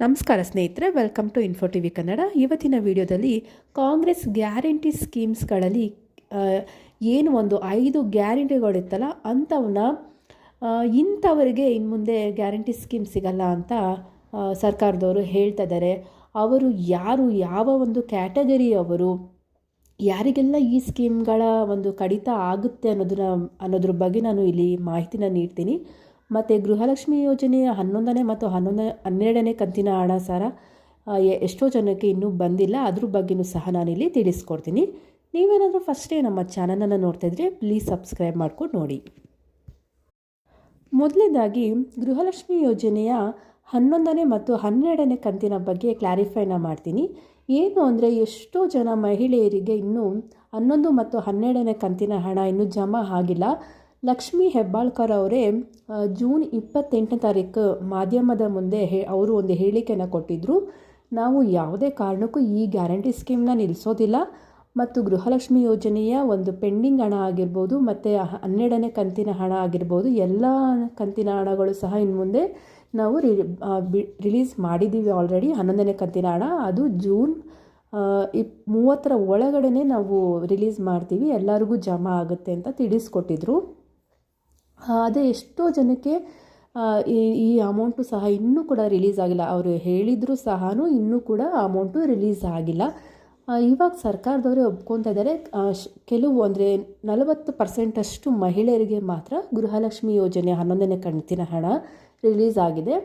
ನಮಸ್ಕಾರ ಸ್ನೇಹಿತರೆ welcome to info T V Kannada ಇವತ್ತಿನ ವಿಡಿಯೋದಲ್ಲಿ ಕಾಂಗ್ರೆಸ್ ಗ್ಯಾರಂಟಿ ಸ್ಕೀಮ್ಸ್ಗಳಲ್ಲಿ ಏನು ಒಂದು ಐದು ಗ್ಯಾರಂಟಿಗಳಿತ್ತಲ್ಲ ಅಂಥವನ್ನ ಇಂಥವರಿಗೆ ಇನ್ನು ಮುಂದೆ ಗ್ಯಾರಂಟಿ ಸ್ಕೀಮ್ ಸಿಗಲ್ಲ ಅಂತ ಸರ್ಕಾರದವರು ಹೇಳ್ತಾ ಇದ್ದಾರೆ. ಅವರು ಯಾರು, ಯಾವ ಒಂದು ಕ್ಯಾಟಗರಿ ಅವರು, ಯಾರಿಗೆಲ್ಲ ಈ ಸ್ಕೀಮ್ಗಳ ಒಂದು ಕಡಿತ ಆಗುತ್ತೆ ಅನ್ನೋದನ್ನ, ಅನ್ನೋದ್ರ ಬಗ್ಗೆ ನಾನು ಇಲ್ಲಿ ಮಾಹಿತಿನ ನೀಡ್ತೀನಿ. ಮತ್ತು ಗೃಹಲಕ್ಷ್ಮಿ ಯೋಜನೆಯ ಹನ್ನೊಂದನೇ ಮತ್ತು ಹನ್ನೊಂದನೇ, ಹನ್ನೆರಡನೇ ಕಂತಿನ ಹಣ ಸಾರ ಎಷ್ಟೋ ಜನಕ್ಕೆ ಇನ್ನೂ ಬಂದಿಲ್ಲ. ಅದ್ರ ಬಗ್ಗೆನೂ ಸಹ ನಾನಿಲ್ಲಿ ತಿಳಿಸ್ಕೊಡ್ತೀನಿ. ನೀವೇನಾದರೂ ಫಸ್ಟೇ ನಮ್ಮ ಚಾನಲನ್ನು ನೋಡ್ತಾ ಇದ್ರೆ ಪ್ಲೀಸ್ ಸಬ್ಸ್ಕ್ರೈಬ್ ಮಾಡ್ಕೊಂಡು ನೋಡಿ. ಮೊದಲನೇದಾಗಿ ಗೃಹಲಕ್ಷ್ಮಿ ಯೋಜನೆಯ ಹನ್ನೊಂದನೇ ಮತ್ತು ಹನ್ನೆರಡನೇ ಕಂತಿನ ಬಗ್ಗೆ ಕ್ಲಾರಿಫೈನ ಮಾಡ್ತೀನಿ. ಏನು ಅಂದರೆ ಎಷ್ಟೋ ಜನ ಮಹಿಳೆಯರಿಗೆ ಇನ್ನೂ ಹನ್ನೊಂದು ಮತ್ತು ಹನ್ನೆರಡನೇ ಕಂತಿನ ಹಣ ಇನ್ನೂ ಜಮಾ ಆಗಿಲ್ಲ. ಲಕ್ಷ್ಮಿ ಹೆಬ್ಬಾಳ್ಕರ್ ಅವರೇ ಜೂನ್ ಇಪ್ಪತ್ತೆಂಟನೇ ತಾರೀಕು ಮಾಧ್ಯಮದ ಮುಂದೆ ಹೇ, ಅವರು ಒಂದು ಹೇಳಿಕೆಯನ್ನು ಕೊಟ್ಟಿದ್ದರು ನಾವು ಯಾವುದೇ ಕಾರಣಕ್ಕೂ ಈ ಗ್ಯಾರಂಟಿ ಸ್ಕೀಮ್ನ ನಿಲ್ಲಿಸೋದಿಲ್ಲ ಮತ್ತು ಗೃಹಲಕ್ಷ್ಮಿ ಯೋಜನೆಯ ಒಂದು ಪೆಂಡಿಂಗ್ ಹಣ ಆಗಿರ್ಬೋದು, ಮತ್ತು ಹನ್ನೆರಡನೇ ಕಂತಿನ ಹಣ ಆಗಿರ್ಬೋದು, ಎಲ್ಲ ಕಂತಿನ ಹಣಗಳು ಸಹ ಇನ್ನು ಮುಂದೆ ನಾವು ರಿ ರಿಲೀಸ್ ಮಾಡಿದ್ದೀವಿ ಆಲ್ರೆಡಿ. ಹನ್ನೊಂದನೇ ಕಂತಿನ ಹಣ, ಅದು ಜೂನ್ ಇಪ್, ಮೂವತ್ತರ ಒಳಗಡೆ ನಾವು ರಿಲೀಸ್ ಮಾಡ್ತೀವಿ. ಎಲ್ಲರಿಗೂ ಜಮಾ ಆಗುತ್ತೆ ಅಂತ ತಿಳಿಸ್ಕೊಟ್ಟಿದ್ರು. ಅದೇ ಎಷ್ಟೋ ಜನಕ್ಕೆ ಈ ಈ ಅಮೌಂಟು ಸಹ ಇನ್ನೂ ಕೂಡ ರಿಲೀಸ್ ಆಗಿಲ್ಲ. ಅವರು ಹೇಳಿದರೂ ಸಹ ಇನ್ನೂ ಕೂಡ ಅಮೌಂಟು ರಿಲೀಸ್ ಆಗಿಲ್ಲ. ಇವಾಗ ಸರ್ಕಾರದವರೇ ಒಪ್ಕೊತಾ ಇದ್ದಾರೆ. ಕೆಲವು ಅಂದರೆ ನಲವತ್ತು ಪರ್ಸೆಂಟಷ್ಟು ಮಹಿಳೆಯರಿಗೆ ಮಾತ್ರ ಗೃಹಲಕ್ಷ್ಮಿ ಯೋಜನೆ ಹನ್ನೊಂದನೇ ಕಂತಿನ ಹಣ ರಿಲೀಸ್ ಆಗಿದೆ.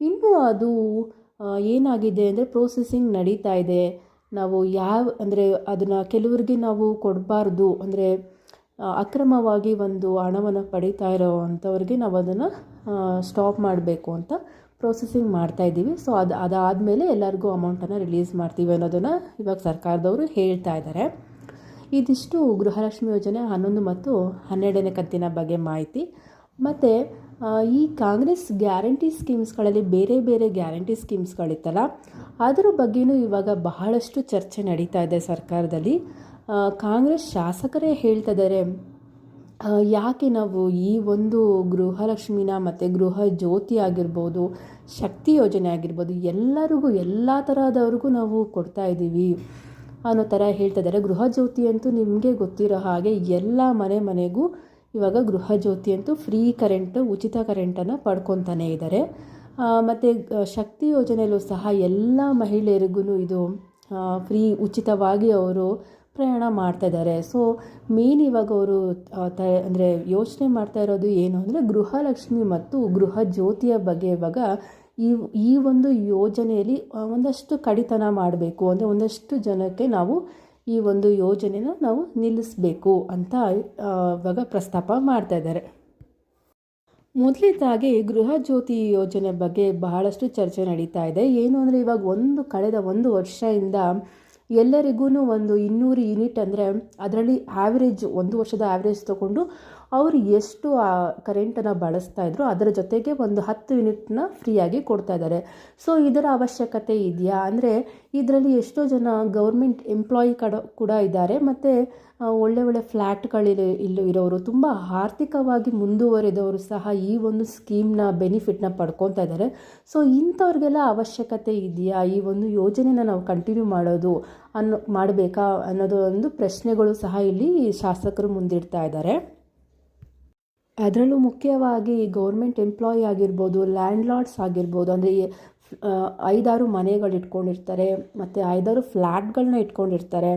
ಇನ್ನೂ ಅದು ಏನಾಗಿದೆ ಅಂದರೆ ಪ್ರೋಸೆಸಿಂಗ್ ನಡೀತಾ ಇದೆ. ನಾವು ಯಾವ, ಅಂದರೆ ಅದನ್ನು ಕೆಲವರಿಗೆ ನಾವು ಕೊಡಬಾರ್ದು. ಅಂದರೆ ಅಕ್ರಮವಾಗಿ ಒಂದು ಹಣವನ್ನು ಪಡೀತಾ ಇರೋವಂಥವ್ರಿಗೆ ನಾವು ಅದನ್ನು ಸ್ಟಾಪ್ ಮಾಡಬೇಕು ಅಂತ ಪ್ರೊಸೆಸಿಂಗ್ ಮಾಡ್ತಾ ಇದ್ದೀವಿ. ಸೊ ಅದು, ಅದಾದಮೇಲೆ ಎಲ್ಲರಿಗೂ ಅಮೌಂಟನ್ನು ರಿಲೀಸ್ ಮಾಡ್ತೀವಿ ಅನ್ನೋದನ್ನು ಇವಾಗ ಸರ್ಕಾರದವರು ಹೇಳ್ತಾ ಇದ್ದಾರೆ ಇದಿಷ್ಟು ಗೃಹಲಕ್ಷ್ಮಿ ಯೋಜನೆ ಹನ್ನೊಂದು ಮತ್ತು ಹನ್ನೆರಡನೇ ಕಂತಿನ ಬಗ್ಗೆ ಮಾಹಿತಿ. ಮತ್ತು ಈ ಕಾಂಗ್ರೆಸ್ ಗ್ಯಾರಂಟಿ ಸ್ಕೀಮ್ಸ್ಗಳಲ್ಲಿ ಬೇರೆ ಬೇರೆ ಗ್ಯಾರಂಟಿ ಸ್ಕೀಮ್ಸ್ಗಳಿತ್ತಲ್ಲ ಅದರ ಬಗ್ಗೆಯೂ ಇವಾಗ ಬಹಳಷ್ಟು ಚರ್ಚೆ ನಡೀತಾ ಇದೆ ಸರ್ಕಾರದಲ್ಲಿ. ಕಾಂಗ್ರೆಸ್ ಶಾಸಕರೇ ಹೇಳ್ತಾ ಇದ್ದಾರೆ ಯಾಕೆ ನಾವು ಈ ಒಂದು ಗೃಹಲಕ್ಷ್ಮಿನ ಮತ್ತು ಗೃಹ ಜ್ಯೋತಿ ಆಗಿರ್ಬೋದು, ಶಕ್ತಿ ಯೋಜನೆ ಆಗಿರ್ಬೋದು, ಎಲ್ಲರಿಗೂ ಎಲ್ಲ ಥರದವ್ರಿಗೂ ನಾವು ಕೊಡ್ತಾ ಇದ್ದೀವಿ ಅನ್ನೋ ಥರ ಹೇಳ್ತಾ ಇದ್ದಾರೆ ಗೃಹ ಜ್ಯೋತಿ ಅಂತೂ ನಿಮಗೆ ಗೊತ್ತಿರೋ ಹಾಗೆ ಎಲ್ಲ ಮನೆ ಮನೆಗೂ ಇವಾಗ ಗೃಹ ಜ್ಯೋತಿ ಅಂತೂ ಫ್ರೀ ಕರೆಂಟ್ ಉಚಿತ ಕರೆಂಟನ್ನು ಪಡ್ಕೊತಾನೆ ಇದ್ದಾರೆ ಮತ್ತು ಶಕ್ತಿ ಯೋಜನೆಯಲ್ಲೂ ಸಹ ಎಲ್ಲ ಮಹಿಳೆಯರಿಗೂ ಇದು ಫ್ರೀ ಉಚಿತವಾಗಿ ಅವರು ಪ್ರಯಾಣ ಮಾಡ್ತಾಯಿದ್ದಾರೆ ಸೊ ಮೇನ್ ಇವಾಗ ಅವರು ತ, ಅಂದರೆ ಯೋಚನೆ ಮಾಡ್ತಾ ಇರೋದು ಏನು ಅಂದರೆ ಗೃಹಲಕ್ಷ್ಮಿ ಮತ್ತು ಗೃಹ ಜ್ಯೋತಿಯ ಬಗ್ಗೆ ಇವಾಗ ಈ ಈ ಒಂದು ಯೋಜನೆಯಲ್ಲಿ ಒಂದಷ್ಟು ಕಡಿತನ ಮಾಡಬೇಕು. ಅಂದರೆ ಒಂದಷ್ಟು ಜನಕ್ಕೆ ನಾವು ಈ ಒಂದು ಯೋಜನೆನ ನಾವು ನಿಲ್ಲಿಸಬೇಕು ಅಂತ ಇವಾಗ ಪ್ರಸ್ತಾಪ ಮಾಡ್ತಾ ಇದ್ದಾರೆ. ಮೊದಲನೇದಾಗಿ ಗೃಹ ಜ್ಯೋತಿ ಯೋಜನೆ ಬಗ್ಗೆ ಬಹಳಷ್ಟು ಚರ್ಚೆ ನಡೀತಾ ಇದೆ. ಏನು ಅಂದರೆ ಇವಾಗ ಒಂದು ಕಳೆದ ಒಂದು ವರ್ಷದಿಂದ ಎಲ್ಲರಿಗೂ ಒಂದು ಇನ್ನೂರು ಯೂನಿಟ್ ಅಂದರೆ ಅದರಲ್ಲಿ ಆ್ಯಾವ್ರೇಜ್ ಒಂದು ವರ್ಷದ ಆ್ಯಾವ್ರೇಜ್ ತೊಗೊಂಡು ಅವರು ಎಷ್ಟು, ಆ ಕರೆಂಟನ್ನು ಬಳಸ್ತಾ ಇದ್ರು ಅದರ ಜೊತೆಗೆ ಒಂದು ಹತ್ತು ಯೂನಿಟ್ನ ಫ್ರೀಯಾಗಿ ಕೊಡ್ತಾ ಇದ್ದಾರೆ. ಸೊ ಇದರ ಅವಶ್ಯಕತೆ ಇದೆಯಾ? ಅಂದರೆ ಇದರಲ್ಲಿ ಎಷ್ಟೋ ಜನ ಗೌರ್ಮೆಂಟ್ ಎಂಪ್ಲಾಯಿ ಕಡ, ಕೂಡ ಇದ್ದಾರೆ. ಮತ್ತು ಒಳ್ಳೆ ಒಳ್ಳೆ ಫ್ಲ್ಯಾಟ್ಗಳಲ್ಲಿ ಇಲ್ಲೂ ಇರೋರು, ತುಂಬ ಆರ್ಥಿಕವಾಗಿ ಮುಂದುವರೆದವರು ಸಹ ಈ ಒಂದು ಸ್ಕೀಮ್ನ ಬೆನಿಫಿಟ್ನ ಪಡ್ಕೊತಾ ಇದ್ದಾರೆ. ಸೊ ಇಂಥವ್ರಿಗೆಲ್ಲ ಅವಶ್ಯಕತೆ ಇದೆಯಾ? ಈ ಒಂದು ಯೋಜನೆನ ನಾವು ಕಂಟಿನ್ಯೂ ಮಾಡೋದು ಅನ್ನೋ, ಮಾಡಬೇಕಾ ಅನ್ನೋದು ಒಂದು ಪ್ರಶ್ನೆಗಳು ಸಹ ಇಲ್ಲಿ ಶಾಸಕರು ಮುಂದಿಡ್ತಾ ಇದ್ದಾರೆ. ಅದರಲ್ಲೂ ಮುಖ್ಯವಾಗಿ ಗೌರ್ಮೆಂಟ್ ಎಂಪ್ಲಾಯಿ ಆಗಿರ್ಬೋದು ಲ್ಯಾಂಡ್ ಲಾರ್ಡ್ಸ್ ಆಗಿರ್ಬೋದು, ಅಂದರೆ ಐದಾರು ಮನೆಗಳು ಇಟ್ಕೊಂಡಿರ್ತಾರೆ, ಮತ್ತು ಐದಾರು ಫ್ಲ್ಯಾಟ್ಗಳನ್ನ ಇಟ್ಕೊಂಡಿರ್ತಾರೆ,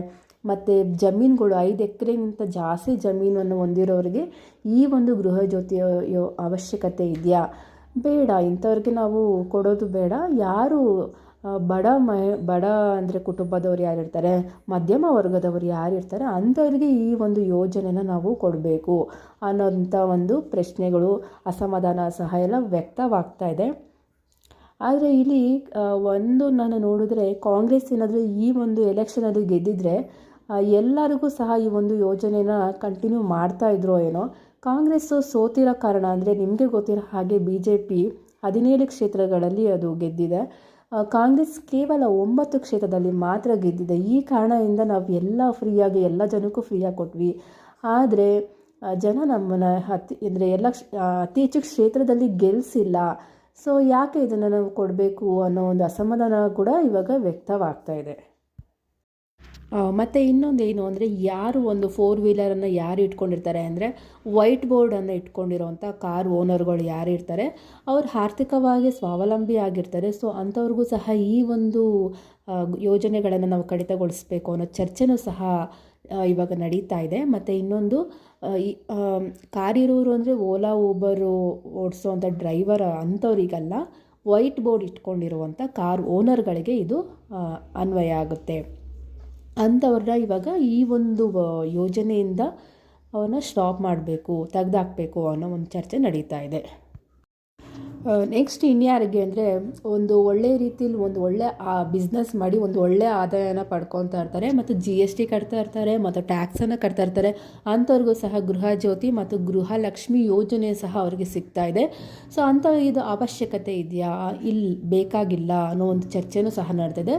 ಮತ್ತು ಜಮೀನುಗಳು ಐದು ಎಕರೆಗಿಂತ ಜಾಸ್ತಿ ಜಮೀನನ್ನು ಹೊಂದಿರೋರಿಗೆ ಈ ಒಂದು ಗೃಹ ಜ್ಯೋತಿಯ, ಅವಶ್ಯಕತೆ ಇದೆಯಾ? ಬೇಡ, ಇಂಥವ್ರಿಗೆ ನಾವು ಕೊಡೋದು ಬೇಡ. ಯಾರು ಬಡ ಮಹಿ ಬಡ ಅಂದರೆ ಕುಟುಂಬದವ್ರು ಯಾರಿರ್ತಾರೆ ಮಧ್ಯಮ ವರ್ಗದವರು ಯಾರಿರ್ತಾರೆ ಅಂಥವ್ರಿಗೆ ಈ ಒಂದು ಯೋಜನೆನ ನಾವು ಕೊಡಬೇಕು ಅನ್ನೋಂಥ ಒಂದು ಪ್ರಶ್ನೆಗಳು, ಅಸಮಾಧಾನ ಸಹ ಎಲ್ಲ ವ್ಯಕ್ತವಾಗ್ತಾ ಇದೆ. ಆದರೆ ಇಲ್ಲಿ ಒಂದು ನಾನು ನೋಡಿದ್ರೆ ಕಾಂಗ್ರೆಸ್ ಏನಾದರೂ ಈ ಒಂದು ಎಲೆಕ್ಷನಲ್ಲಿ ಗೆದ್ದಿದ್ರೆ ಎಲ್ಲರಿಗೂ ಸಹ ಈ ಒಂದು ಯೋಜನೆನ ಕಂಟಿನ್ಯೂ ಮಾಡ್ತಾ ಇದ್ರೋ ಏನೋ? ಕಾಂಗ್ರೆಸ್ಸು ಸೋತಿರೋ ಕಾರಣ ಅಂದರೆ ನಿಮಗೆ ಗೊತ್ತಿರೋ ಹಾಗೆ ಬಿ ಜೆ ಪಿ ಹದಿನೇಳು ಕ್ಷೇತ್ರಗಳಲ್ಲಿ ಅದು ಗೆದ್ದಿದೆ. ಕಾಂಗ್ರೆಸ್ ಕೇವಲ ಒಂಬತ್ತು ಕ್ಷೇತ್ರದಲ್ಲಿ ಮಾತ್ರ ಗೆದ್ದಿದೆ. ಈ ಕಾರಣದಿಂದ ನಾವು ಎಲ್ಲ ಫ್ರೀಯಾಗಿ, ಎಲ್ಲ ಜನಕ್ಕೂ ಫ್ರೀಯಾಗಿ ಕೊಟ್ವಿ. ಆದರೆ ಜನ ನಮ್ಮನ್ನು ಅತಿ, ಅಂದರೆ ಎಲ್ಲ ಅತಿ ಹೆಚ್ಚು ಕ್ಷೇತ್ರದಲ್ಲಿ ಗೆಲ್ಲಿಸಿಲ್ಲ ಸೊ ಯಾಕೆ ಇದನ್ನು ನಾವು ಕೊಡಬೇಕು ಅನ್ನೋ ಒಂದು ಅಸಮಾಧಾನ ಕೂಡ ಇವಾಗ ವ್ಯಕ್ತವಾಗ್ತಾ ಇದೆ. ಮತ್ತು ಇನ್ನೊಂದು ಏನು ಅಂದರೆ ಯಾರು ಒಂದು ಫೋರ್ ವೀಲರನ್ನು ಯಾರು ಇಟ್ಕೊಂಡಿರ್ತಾರೆ ಅಂದರೆ ವೈಟ್ ಬೋರ್ಡನ್ನು ಇಟ್ಕೊಂಡಿರೋವಂಥ ಕಾರ್ ಓನರ್ಗಳು ಯಾರು ಇರ್ತಾರೆ, ಅವ್ರು ಆರ್ಥಿಕವಾಗಿ ಸ್ವಾವಲಂಬಿ ಆಗಿರ್ತಾರೆ. ಸೊ ಅಂಥವ್ರಿಗೂ ಸಹ ಈ ಒಂದು ಯೋಜನೆಗಳನ್ನು ನಾವು ಕಡಿತಗೊಳಿಸಬೇಕು ಅನ್ನೋ ಚರ್ಚೆನೂ ಸಹ ಇವಾಗ ನಡೀತಾ ಇದೆ. ಮತ್ತು ಇನ್ನೊಂದು ಕಾರ್ ಕಾರಿರೋರು ಅಂದರೆ ಓಲಾ ಊಬರು ಓಡಿಸೋವಂಥ ಡ್ರೈವರ್ ಅಂಥವ್ರಿಗಲ್ಲ ವೈಟ್ ಬೋರ್ಡ್ ಇಟ್ಕೊಂಡಿರುವಂಥ ಕಾರ್ ಓನರ್ಗಳಿಗೆ ಇದು ಅನ್ವಯ ಆಗುತ್ತೆ. ಅಂಥವ್ರನ್ನ ಇವಾಗ ಈ ಒಂದು ಯೋಜನೆಯಿಂದ ಅವನ್ನ ಸ್ಟಾಪ್ ಮಾಡಬೇಕು, ತೆಗ್ದಾಕಬೇಕು ಅನ್ನೋ ಒಂದು ಚರ್ಚೆ ನಡೀತಾ ಇದೆ. ನೆಕ್ಸ್ಟ್ ಇನ್ಯಾರಿಗೆ ಅಂದರೆ ಒಂದು ಒಳ್ಳೆಯ ರೀತಿಯಲ್ಲಿ ಒಂದು ಒಳ್ಳೆ, ಆ ಬಿಸ್ನೆಸ್ ಮಾಡಿ ಒಂದು ಒಳ್ಳೆಯ ಆದಾಯನ ಪಡ್ಕೊತಾ ಇರ್ತಾರೆ, ಮತ್ತು ಜಿ ಎಸ್ ಟಿ ಕಟ್ತಾ ಇರ್ತಾರೆ, ಮತ್ತು ಟ್ಯಾಕ್ಸನ್ನು ಕಟ್ತಾ ಇರ್ತಾರೆ, ಅಂಥವ್ರಿಗೂ ಸಹ ಗೃಹ ಜ್ಯೋತಿ ಮತ್ತು ಗೃಹಲಕ್ಷ್ಮಿ ಯೋಜನೆ ಸಹ ಅವರಿಗೆ ಸಿಗ್ತಾ ಇದೆ. ಸೊ ಅಂಥ ಇದು ಅವಶ್ಯಕತೆ ಇದೆಯಾ? ಇಲ್ಲಿ ಬೇಕಾಗಿಲ್ಲ ಅನ್ನೋ ಒಂದು ಚರ್ಚೆನೂ ಸಹ ನಡೆದಿದೆ.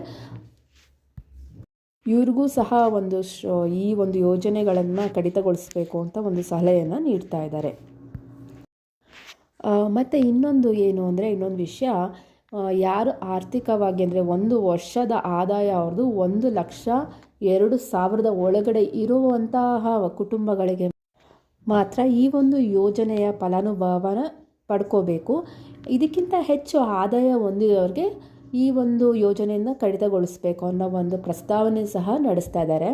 ಇವ್ರಿಗೂ ಸಹ ಒಂದು ಈ ಒಂದು ಯೋಜನೆಗಳನ್ನು ಕಡಿತಗೊಳಿಸಬೇಕು ಅಂತ ಒಂದು ಸಲಹೆಯನ್ನು ನೀಡ್ತಾ ಇದ್ದಾರೆ. ಮತ್ತು ಇನ್ನೊಂದು ಏನು ಅಂದರೆ, ಇನ್ನೊಂದು ವಿಷಯ ಯಾರು ಆರ್ಥಿಕವಾಗಿ ಅಂದರೆ ಒಂದು ವರ್ಷದ ಆದಾಯ ಅವ್ರದ್ದು ಒಂದು ಲಕ್ಷ ಎರಡು ಸಾವಿರದ ಒಳಗಡೆ ಇರುವಂತಹ ಕುಟುಂಬಗಳಿಗೆ ಮಾತ್ರ ಈ ಒಂದು ಯೋಜನೆಯ ಫಲಾನುಭವನ ಪಡ್ಕೋಬೇಕು. ಇದಕ್ಕಿಂತ ಹೆಚ್ಚು ಆದಾಯ ಹೊಂದಿದವ್ರಿಗೆ ಈ ಒಂದು ಯೋಜನೆಯನ್ನು ಕಡಿತಗೊಳಿಸಬೇಕು ಅನ್ನೋ ಒಂದು ಪ್ರಸ್ತಾವನೆ ಸಹ ನಡೆಸ್ತಾ ಇದ್ದಾರೆ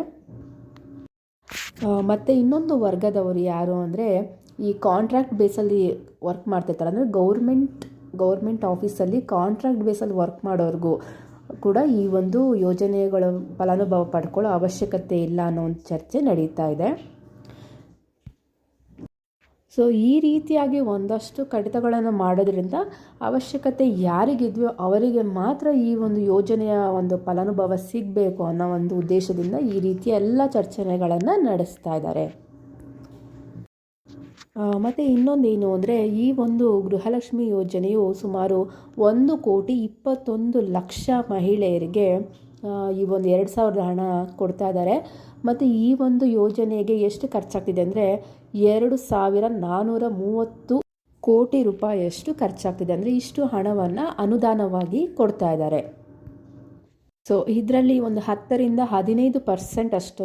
ಮತ್ತು ಇನ್ನೊಂದು ವರ್ಗದವರು ಯಾರು ಅಂದರೆ, ಈ ಕಾಂಟ್ರಾಕ್ಟ್ ಬೇಸಲ್ಲಿ ವರ್ಕ್ ಮಾಡ್ತಿರ್ತಾರೆ. ಅಂದರೆ ಗೌರ್ಮೆಂಟ್ ಗೌರ್ಮೆಂಟ್ ಆಫೀಸಲ್ಲಿ ಕಾಂಟ್ರಾಕ್ಟ್ ಬೇಸಲ್ಲಿ ವರ್ಕ್ ಮಾಡೋರಿಗೂ ಕೂಡ ಈ ಒಂದು ಯೋಜನೆಗಳ ಫಲಾನುಭವ ಪಡ್ಕೊಳ್ಳೋ ಅವಶ್ಯಕತೆ ಇಲ್ಲ ಅನ್ನೋ ಒಂದು ಚರ್ಚೆ ನಡೀತಾ ಇದೆ. ಸೊ ಈ ರೀತಿಯಾಗಿ ಒಂದಷ್ಟು ಕಡಿತಗಳನ್ನು ಮಾಡೋದ್ರಿಂದ ಅವಶ್ಯಕತೆ ಯಾರಿಗಿದೆಯೋ ಅವರಿಗೆ ಮಾತ್ರ ಈ ಒಂದು ಯೋಜನೆಯ ಒಂದು ಫಲಾನುಭವ ಸಿಗಬೇಕು ಅನ್ನೋ ಒಂದು ಉದ್ದೇಶದಿಂದ ಈ ರೀತಿಯ ಎಲ್ಲ ಚರ್ಚೆಗಳನ್ನು ನಡೆಸ್ತಾ ಇದ್ದಾರೆ. ಮತ್ತು ಇನ್ನೊಂದೇನು ಅಂದರೆ ಈ ಒಂದು ಗೃಹಲಕ್ಷ್ಮಿ ಯೋಜನೆಯು ಸುಮಾರು ಒಂದು ಕೋಟಿ ಇಪ್ಪತ್ತೊಂದು ಲಕ್ಷ ಮಹಿಳೆಯರಿಗೆ ಈ ಒಂದು ಎರಡು ಸಾವಿರದ ಹಣ ಕೊಡ್ತಾ ಇದ್ದಾರೆ. ಮತ್ತು ಈ ಒಂದು ಯೋಜನೆಗೆ ಎಷ್ಟು ಖರ್ಚಾಗ್ತಿದೆ ಅಂದರೆ ಎರಡು ಸಾವಿರ ನಾನ್ನೂರ ಮೂವತ್ತು ಕೋಟಿ ರೂಪಾಯಿಯಷ್ಟು ಖರ್ಚಾಗ್ತಿದೆ. ಅಂದರೆ ಇಷ್ಟು ಹಣವನ್ನು ಅನುದಾನವಾಗಿ ಕೊಡ್ತಾ ಇದ್ದಾರೆ. ಸೊ ಇದರಲ್ಲಿ ಒಂದು ಹತ್ತರಿಂದ ಹದಿನೈದು ಪರ್ಸೆಂಟ್ ಅಷ್ಟು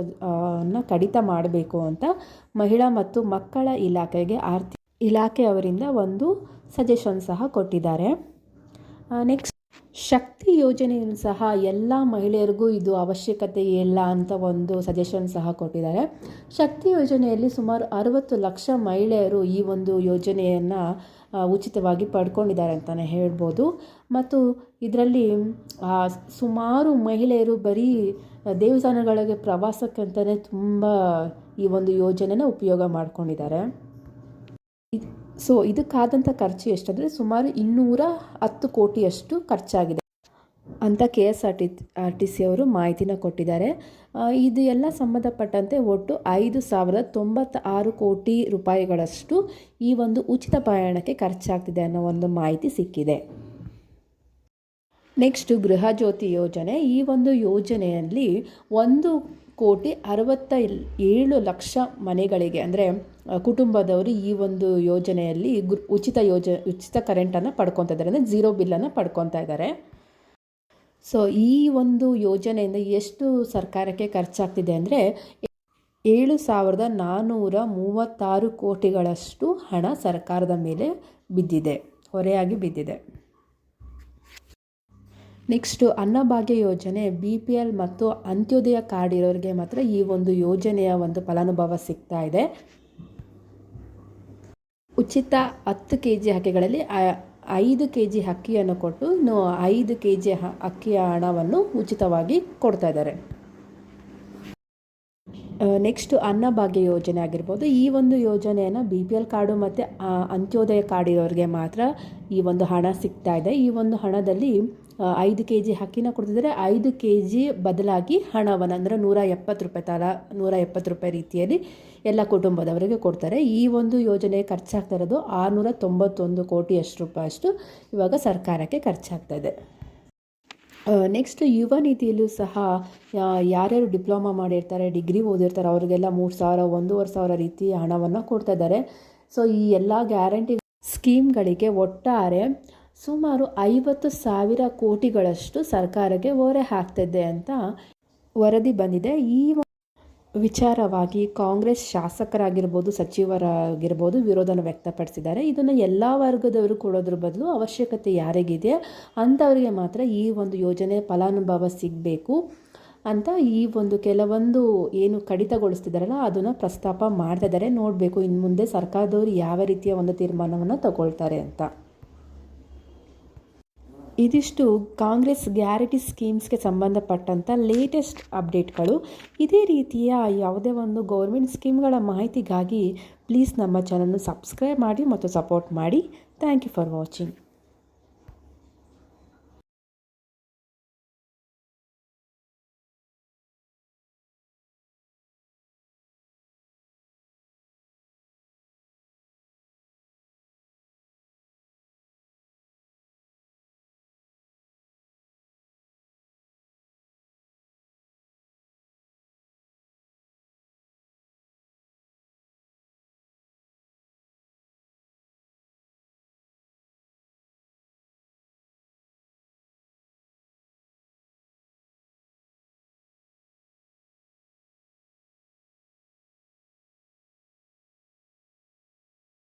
ಕಡಿತ ಮಾಡಬೇಕು ಅಂತ ಮಹಿಳಾ ಮತ್ತು ಮಕ್ಕಳ ಇಲಾಖೆಗೆ ಆರ್ಥಿಕ ಇಲಾಖೆಯವರಿಂದ ಒಂದು ಸಜೆಷನ್ ಸಹ ಕೊಟ್ಟಿದ್ದಾರೆ. ನೆಕ್ಸ್ಟ್ ಶಕ್ತಿ ಯೋಜನೆಯನ್ನು ಸಹ ಎಲ್ಲ ಮಹಿಳೆಯರಿಗೂ ಇದು ಅವಶ್ಯಕತೆ ಇಲ್ಲ ಅಂತ ಒಂದು ಸಜೆಷನ್ ಸಹ ಕೊಟ್ಟಿದ್ದಾರೆ. ಶಕ್ತಿ ಯೋಜನೆಯಲ್ಲಿ ಸುಮಾರು ಅರವತ್ತು ಲಕ್ಷ ಮಹಿಳೆಯರು ಈ ಒಂದು ಯೋಜನೆಯನ್ನು ಉಚಿತವಾಗಿ ಪಡ್ಕೊಂಡಿದ್ದಾರೆ ಅಂತಲೇ ಹೇಳ್ಬೋದು. ಮತ್ತು ಇದರಲ್ಲಿ ಸುಮಾರು ಮಹಿಳೆಯರು ಬರೀ ದೇವಸ್ಥಾನಗಳಿಗೆ ಪ್ರವಾಸಕ್ಕಂತಲೇ ತುಂಬ ಈ ಒಂದು ಯೋಜನೆನ ಉಪಯೋಗ ಮಾಡ್ಕೊಂಡಿದ್ದಾರೆ. ಸೊ ಇದಕ್ಕಾದಂಥ ಖರ್ಚು ಎಷ್ಟಂದರೆ ಸುಮಾರು ಇನ್ನೂರ ಹತ್ತು ಕೋಟಿಯಷ್ಟು ಖರ್ಚಾಗಿದೆ. ಅಂತ K S R T R T C ಅವರು ಮಾಹಿತಿನ ಕೊಟ್ಟಿದ್ದಾರೆ. ಇದು ಎಲ್ಲ ಸಂಬಂಧಪಟ್ಟಂತೆ ಒಟ್ಟು ಐದು ಸಾವಿರದ ತೊಂಬತ್ತ ಆರು ಕೋಟಿ ರೂಪಾಯಿಗಳಷ್ಟು ಈ ಒಂದು ಉಚಿತ ಪ್ರಯಾಣಕ್ಕೆ ಖರ್ಚಾಗ್ತಿದೆ ಅನ್ನೋ ಒಂದು ಮಾಹಿತಿ ಸಿಕ್ಕಿದೆ. ನೆಕ್ಸ್ಟು ಗೃಹ ಜ್ಯೋತಿ ಯೋಜನೆ. ಈ ಒಂದು ಯೋಜನೆಯಲ್ಲಿ ಒಂದು ಕೋಟಿ ಅರವತ್ತ ಏಳು ಲಕ್ಷ ಮನೆಗಳಿಗೆ, ಅಂದರೆ ಕುಟುಂಬದವರು ಈ ಒಂದು ಯೋಜನೆಯಲ್ಲಿ ಉಚಿತ ಯೋಜ, ಉಚಿತ ಕರೆಂಟನ್ನು ಪಡ್ಕೊತಾ ಇದ್ದಾರೆ ಅಂದರೆ ಜೀರೋ ಬಿಲ್ಲನ್ನು ಪಡ್ಕೊತಾ ಇದ್ದಾರೆ. ಸೊ, ಈ ಒಂದು ಯೋಜನೆಯಿಂದ ಎಷ್ಟು ಸರ್ಕಾರಕ್ಕೆ ಖರ್ಚಾಗ್ತಿದೆ ಅಂದರೆ, ಏಳು ಸಾವಿರದ ನಾನ್ನೂರ ಮೂವತ್ತಾರು ಕೋಟಿಗಳಷ್ಟು ಹಣ ಸರ್ಕಾರದ ಮೇಲೆ ಬಿದ್ದಿದೆ, ಹೊರೆಯಾಗಿ ಬಿದ್ದಿದೆ. ನೆಕ್ಸ್ಟು ಅನ್ನಭಾಗ್ಯ ಯೋಜನೆ ಬಿ ಪಿ ಎಲ್ ಮತ್ತು ಅಂತ್ಯೋದಯ ಕಾರ್ಡ್ ಇರೋರಿಗೆ ಮಾತ್ರ ಈ ಒಂದು ಯೋಜನೆಯ ಒಂದು ಫಲಾನುಭವ ಸಿಗ್ತಾ ಇದೆ. ಉಚಿತ ಹತ್ತು ಕೆ ಜಿ ಹಕ್ಕಿಗಳಲ್ಲಿ ಐದು ಕೆ ಜಿ ಅಕ್ಕಿಯನ್ನು ಕೊಟ್ಟು ಐದು ಕೆ ಜಿ ಅಕ್ಕಿಯ ಹಣವನ್ನು ಉಚಿತವಾಗಿ ಕೊಡ್ತಾ ಇದ್ದಾರೆ. ನೆಕ್ಸ್ಟು ಅನ್ನಭಾಗ್ಯ ಯೋಜನೆ ಆಗಿರ್ಬೋದು. ಈ ಒಂದು ಯೋಜನೆಯನ್ನು ಬಿ ಪಿ ಎಲ್ ಕಾರ್ಡು ಮತ್ತು ಅಂತ್ಯೋದಯ ಕಾರ್ಡ್ ಇರೋರಿಗೆ ಮಾತ್ರ ಈ ಒಂದು ಹಣ ಸಿಗ್ತಾ ಇದೆ. ಈ ಒಂದು ಹಣದಲ್ಲಿ ಐದು ಕೆ ಜಿ ಅಕ್ಕಿನ ಕೊಡ್ತಿದ್ದಾರೆ ಐದು ಕೆ ಜಿ ಬದಲಾಗಿ ಹಣವನ್ನು, ಅಂದರೆ ನೂರ ಎಪ್ಪತ್ತು ರೂಪಾಯಿ ತಲ, ನೂರ ಎಪ್ಪತ್ತು ರೂಪಾಯಿ ರೀತಿಯಲ್ಲಿ ಎಲ್ಲ ಕುಟುಂಬದವರಿಗೆ ಕೊಡ್ತಾರೆ. ಈ ಒಂದು ಯೋಜನೆ ಖರ್ಚಾಗ್ತಾ ಇರೋದು ಆರುನೂರ ತೊಂಬತ್ತೊಂದು ಕೋಟಿಯಷ್ಟು ರೂಪಾಯಿಯಷ್ಟು ಇವಾಗ ಸರ್ಕಾರಕ್ಕೆ ಖರ್ಚಾಗ್ತಾ ಇದೆ. ನೆಕ್ಸ್ಟ್ ಯುವ ನೀತಿಯಲ್ಲೂ ಸಹ ಯಾರ್ಯಾರು ಡಿಪ್ಲೊಮಾ ಮಾಡಿರ್ತಾರೆ, ಡಿಗ್ರಿ ಓದಿರ್ತಾರೆ, ಅವರಿಗೆಲ್ಲ ಮೂರು ಸಾವಿರ, ಒಂದೂವರೆ ಸಾವಿರ ರೀತಿ ಹಣವನ್ನು ಕೊಡ್ತಾ ಇದ್ದಾರೆ. ಸೊ ಈ ಎಲ್ಲ ಗ್ಯಾರಂಟಿ ಸ್ಕೀಮ್ಗಳಿಗೆ ಒಟ್ಟಾರೆ ಸುಮಾರು ಐವತ್ತು ಸಾವಿರ ಕೋಟಿಗಳಷ್ಟು ಸರ್ಕಾರಕ್ಕೆ ಓರೆ ಹಾಕ್ತಿದೆ ಅಂತ ವರದಿ ಬಂದಿದೆ. ಈ ವಿಚಾರವಾಗಿ ಕಾಂಗ್ರೆಸ್ ಶಾಸಕರಾಗಿರ್ಬೋದು, ಸಚಿವರಾಗಿರ್ಬೋದು ವಿರೋಧನ ವ್ಯಕ್ತಪಡಿಸಿದ್ದಾರೆ. ಇದನ್ನು ಎಲ್ಲ ವರ್ಗದವರು ಕೊಡೋದ್ರ ಬದಲು ಅವಶ್ಯಕತೆ ಯಾರಿಗಿದೆ? ಅಂಥವರಿಗೆ ಮಾತ್ರ ಈ ಒಂದು ಯೋಜನೆ ಫಲಾನುಭವ ಸಿಗಬೇಕು ಅಂತ ಈ ಒಂದು ಕೆಲವೊಂದು ಏನು ಕಡಿತಗೊಳಿಸ್ತಿದ್ದಾರಲ್ಲ ಅದನ್ನು ಪ್ರಸ್ತಾಪ ಮಾಡ್ತಾ ಇದ್ದಾರೆ ನೋಡಬೇಕು ಇನ್ನು ಮುಂದೆ ಸರ್ಕಾರದವರು ಯಾವ ರೀತಿಯ ಒಂದು ತೀರ್ಮಾನವನ್ನು ತಗೊಳ್ತಾರೆ ಅಂತ. ಇದಿಷ್ಟು ಕಾಂಗ್ರೆಸ್ ಗ್ಯಾರಂಟಿ ಸ್ಕೀಮ್ಸ್ಗೆ ಸಂಬಂಧಪಟ್ಟಂಥ ಲೇಟೆಸ್ಟ್ ಅಪ್ಡೇಟ್ಗಳು ಇದೇ ರೀತಿಯ ಯಾವುದೇ ಒಂದು ಗೌರ್ಮೆಂಟ್ ಸ್ಕೀಮ್ಗಳ ಮಾಹಿತಿಗಾಗಿ ಪ್ಲೀಸ್ ನಮ್ಮ ಚಾನಲ್ನ ಸಬ್ಸ್ಕ್ರೈಬ್ ಮಾಡಿ ಮತ್ತು ಸಪೋರ್ಟ್ ಮಾಡಿ. Thank you for watching